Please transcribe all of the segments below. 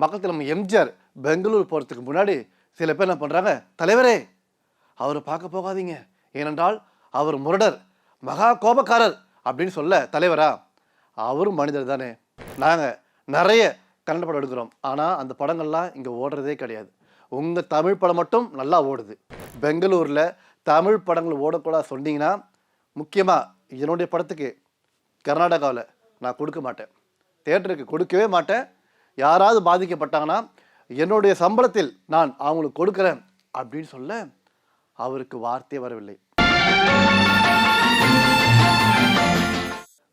மக்கள் நம்ம எம்ஜிஆர் பெங்களூர் போகிறதுக்கு முன்னாடி சில பேர் என்ன பண்ணுறாங்க தலைவரே அவரை பார்க்க போகாதீங்க. ஏனென்றால் அவர் முரடர் மகா கோபக்காரர் அப்படின்னு சொல்ல தலைவரா? அவரும் மனிதர் தானே. நாங்கள் நிறைய கன்னட படம் எடுக்கிறோம். ஆனால் அந்த படங்கள்லாம் இங்கே ஓடுறதே கிடையாது. உங்கள் தமிழ் படம் மட்டும் நல்லா ஓடுது. பெங்களூரில் தமிழ் படங்கள் ஓடக்கூடாது சொன்னீங்கன்னா முக்கியமாக என்னுடைய படத்துக்கு கர்நாடகாவில் நான் கொடுக்க மாட்டேன். தேட்டருக்கு கொடுக்கவே மாட்டேன். யாராவது பாதிக்கப்பட்டாங்கன்னா என்னுடைய சம்பளத்தில் நான் அவங்களுக்கு கொடுக்குறேன் அப்படின்னு சொல்ல அவருக்கு வார்த்தை வரவில்லை.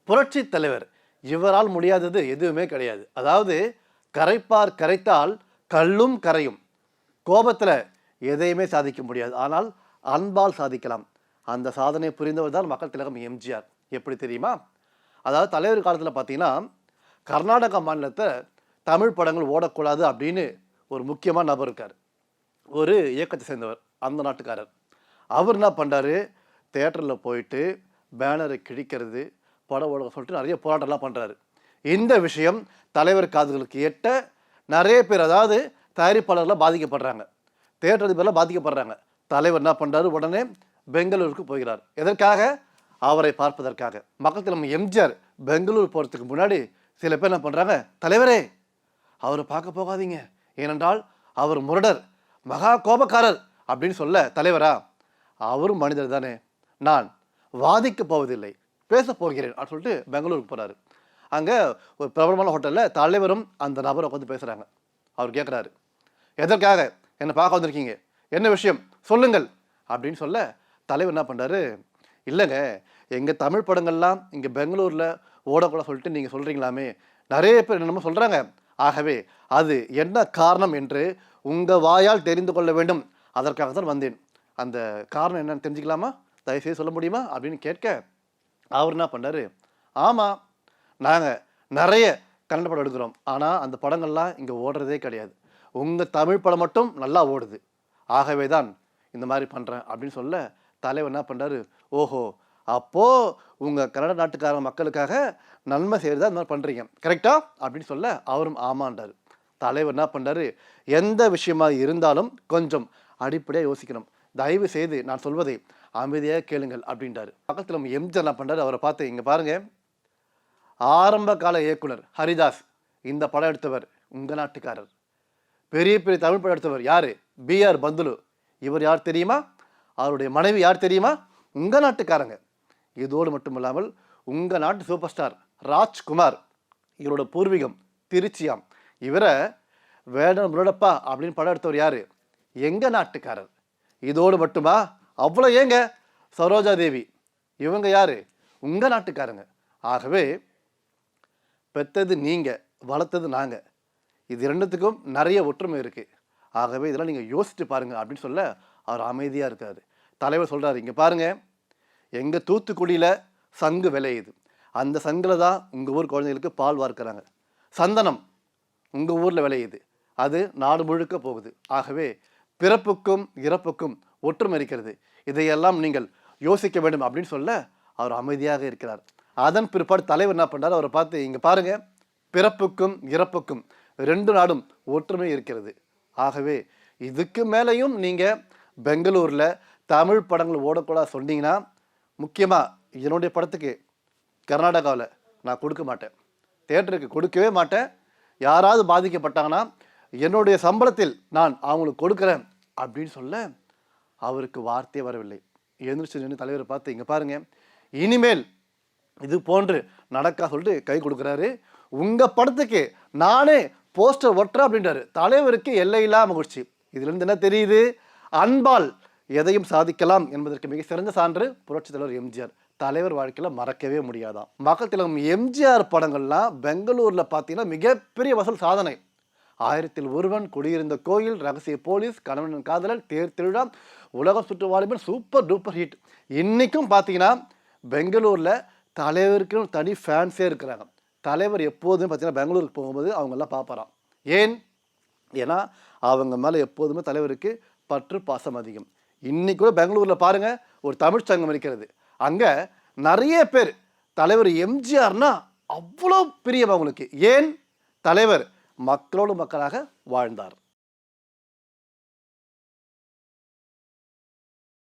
புரட்சி தலைவர் இவரால் முடியாதது எதுவுமே கிடையாது. அதாவது கரைப்பார் கரைத்தால் கல்லும் கரையும். கோபத்தில் எதையுமே சாதிக்க முடியாது. ஆனால் அன்பால் சாதிக்கலாம். அந்த சாதனை புரிந்தவர் தான் மக்கள் திலகம் எம்ஜிஆர். எப்படி தெரியுமா? அதாவது தலைவர் காலத்தில் பார்த்தீங்கன்னா கர்நாடகா மாநிலத்தை தமிழ் படங்கள் ஓடக்கூடாது அப்படின்னு ஒரு முக்கியமான நபர் இருக்கார். ஒரு இயக்கத்தை சேர்ந்தவர் அந்த நாட்டுக்காரர். அவர் என்ன பண்ணுறாரு தேட்டரில் போயிட்டு பேனரை கிழிக்கிறது படம் ஓட சொல்லிட்டு நிறைய போராட்டம்லாம் பண்ணுறாரு இந்த விஷயம் தலைவர் காதுகளுக்கு எட்ட நிறைய பேர் அதாவது தயாரிப்பாளர்லாம் பாதிக்கப்படுறாங்க. தேட்டர் அதிபர்லாம் பாதிக்கப்படுறாங்க. தலைவர் என்ன பண்ணுறாரு உடனே பெங்களூருக்கு போகிறார். எதற்காக? அவரை பார்ப்பதற்காக. மக்கள் தலைமை எம்ஜிஆர் பெங்களூர் போகிறதுக்கு முன்னாடி சில பேர் என்ன பண்ணுறாங்க தலைவரே அவரை பார்க்க போகாதீங்க. ஏனென்றால் அவர் முரடர் மகா கோபக்காரர் அப்படின்னு சொல்ல தலைவரா? அவரும் மனிதர் தானே. நான் வாதிக்க போவதில்லை. பேச போகிறேன் அப்படின்னு சொல்லிட்டு பெங்களூருக்கு போகிறாரு அங்கே ஒரு பிரபலமான ஹோட்டலில் தலைவரும் அந்த நபரை உட்காந்து பேசுகிறாங்க அவர் கேட்குறாரு எதற்காக? என்னை பார்க்க வந்திருக்கீங்க. என்ன விஷயம்? சொல்லுங்கள். அப்படின்னு சொல்ல தலைவர் என்ன பண்ணுறாரு இல்லைங்க. எங்கள் தமிழ் படங்கள்லாம் இங்கே பெங்களூரில் ஓடக்கூட சொல்லிட்டு நீங்கள் சொல்கிறீங்களாமே நிறைய பேர் என்னமோ சொல்கிறாங்க ஆகவே அது என்ன காரணம் என்று உங்கள் வாயால் தெரிந்து கொள்ள வேண்டும். அதற்காக தான் வந்தேன். அந்த காரணம் என்னன்னு தெரிஞ்சுக்கலாமா? தயவுசெய்து சொல்ல முடியுமா? அப்படின்னு கேட்க அவர் என்ன பண்ணாரு? ஆமாம் நாங்கள் நிறைய கன்னட படம் எடுக்கிறோம். ஆனால் அந்த படங்கள்லாம் இங்கே ஓடுறதே கிடையாது. உங்கள் தமிழ் படம் மட்டும் நல்லா ஓடுது. ஆகவே தான் இந்த மாதிரி பண்ணுறேன் அப்படின்னு சொல்ல தலைவர் என்ன பண்ணுறாரு ஓஹோ அப்போது உங்கள் கன்னட நாட்டுக்கார மக்களுக்காக நன்மை செய்கிறதா அந்த மாதிரி பண்ணுறீங்க கரெக்டா அப்படின்னு சொல்ல அவரும் ஆமான்றார். தலைவர் என்ன பண்ணுறாரு எந்த விஷயமாக இருந்தாலும் கொஞ்சம் அடிப்படையாக யோசிக்கணும். தயவு செய்து நான் சொல்வதை அமைதியாக கேளுங்கள் அப்படின்றாரு. பக்கத்தில் நம்ம எம்ஜிஆர் என்ன பண்ணுறாரு அவரை பார்த்து இங்கே பாருங்கள் ஆரம்ப கால இயக்குனர் ஹரிதாஸ் இந்த படம் எடுத்தவர் உங்கள் நாட்டுக்காரர். பெரிய பெரிய தமிழ் படம் எடுத்தவர் யார்? பிஆர் பந்துலு. இவர் யார் தெரியுமா? அவருடைய மனைவி யார் தெரியுமா? உங்கள் நாட்டுக்காரங்க. இதோடு மட்டுமில்லாமல் உங்கள் நாட்டு சூப்பர் ஸ்டார் ராஜ்குமார் இவரோட பூர்வீகம் திருச்சியாம். இவரை வேடன் முருடப்பா அப்படின்னு படம் எடுத்தவர் யார்? எங்கள் நாட்டுக்காரர். இதோடு மட்டுமா? அவ்வளோ ஏங்க? சரோஜா தேவி. இவங்க யார்? உங்கள் நாட்டுக்காரங்க. ஆகவே பெத்தது நீங்கள் வளர்த்தது நாங்கள் இது ரெண்டுத்துக்கும் நிறைய ஒற்றுமை இருக்குது ஆகவே இதெல்லாம் நீங்கள் யோசிச்சு பாருங்கள் அப்படின்னு சொல்ல அவர் அமைதியாக இருக்காரு. தலைவர் சொல்கிறாரு இங்கே பாருங்கள் எங்கள் தூத்துக்குடியில் சங்கு விளையுது. அந்த சங்கில் தான் உங்கள் ஊர் குழந்தைகளுக்கு பால் வார்க்கிறாங்க. சந்தனம் உங்கள் ஊரில் விளையுது. அது நாடு முழுக்க போகுது. ஆகவே பிறப்புக்கும் இறப்புக்கும் ஒற்றுமை இருக்கிறது இதையெல்லாம் நீங்கள் யோசிக்க வேண்டும் அப்படின்னு சொல்ல அவர் அமைதியாக இருக்கிறார். அதன் பிற்பாடு தலைவர் என்ன பண்ணார் அவரை பார்த்து இங்கே பாருங்க. பிறப்புக்கும் இறப்புக்கும் ரெண்டு நாடும் ஒற்றுமை இருக்கிறது. ஆகவே இதுக்கு மேலேயும் நீங்கள் பெங்களூரில் தமிழ் படங்கள் ஓடக்கூடாது சொன்னீங்கன்னா முக்கியமாக என்னுடைய படத்துக்கு கர்நாடகாவில் நான் கொடுக்க மாட்டேன். தேட்டருக்கு கொடுக்கவே மாட்டேன். யாராவது பாதிக்கப்பட்டாங்கன்னா என்னுடைய சம்பளத்தில் நான் அவங்களுக்கு கொடுக்குறேன் அப்படின்னு சொல்ல அவருக்கு வார்த்தையே வரவில்லை. எழுந்திரிச்சு நின்று தலைவரை பார்த்து இங்கே பாருங்கள் இனிமேல் இது போன்று நடக்கா சொல்லிட்டு கை கொடுக்குறாரு. உங்கள் படத்துக்கு நானே போஸ்டர் ஒட்டுறேன் அப்படின்றாரு. தலைவருக்கு எல்லையில்லா மகிழ்ச்சி. இதுலேருந்து என்ன தெரியுது? அன்பால் எதையும் சாதிக்கலாம் என்பதற்கு மிக சிறந்த சான்று புரட்சித் தலைவர் எம்ஜிஆர். தலைவர் வாழ்க்கையில் மறக்கவே முடியாதான். மக்கள் திலகம் எம்ஜிஆர் படங்கள்லாம் பெங்களூரில் பார்த்தீங்கன்னா மிகப்பெரிய வசூல் சாதனை. ஆயிரத்தில் ஒருவன் குடியிருந்த கோயில் ரகசிய போலீஸ் கணவனின் காதலன் தேர் திருவிழா உலகம் சுற்றுவாலுமே சூப்பர் டூப்பர் ஹிட். இன்றைக்கும் பார்த்தீங்கன்னா பெங்களூரில் தலைவருக்கு தனி ஃபேன்ஸே இருக்கிறாங்க. தலைவர் எப்போதுமே பார்த்தீங்கன்னா பெங்களூருக்கு போகும்போது அவங்கெல்லாம் பார்ப்பறான் ஏன்? ஏன்னா அவங்க மேலே எப்போதுமே தலைவருக்கு பற்று பாசம் அதிகம். இன்றைக்கி கூட பெங்களூரில் பாருங்கள் ஒரு தமிழ் சங்கம் இருக்கிறது. அங்கே நிறைய பேர் தலைவர் எம்ஜிஆர்னா அவ்வளோ பிரியம் அவங்களுக்கு ஏன்? தலைவர் மக்களோடு மக்களாக வாழ்ந்தார்.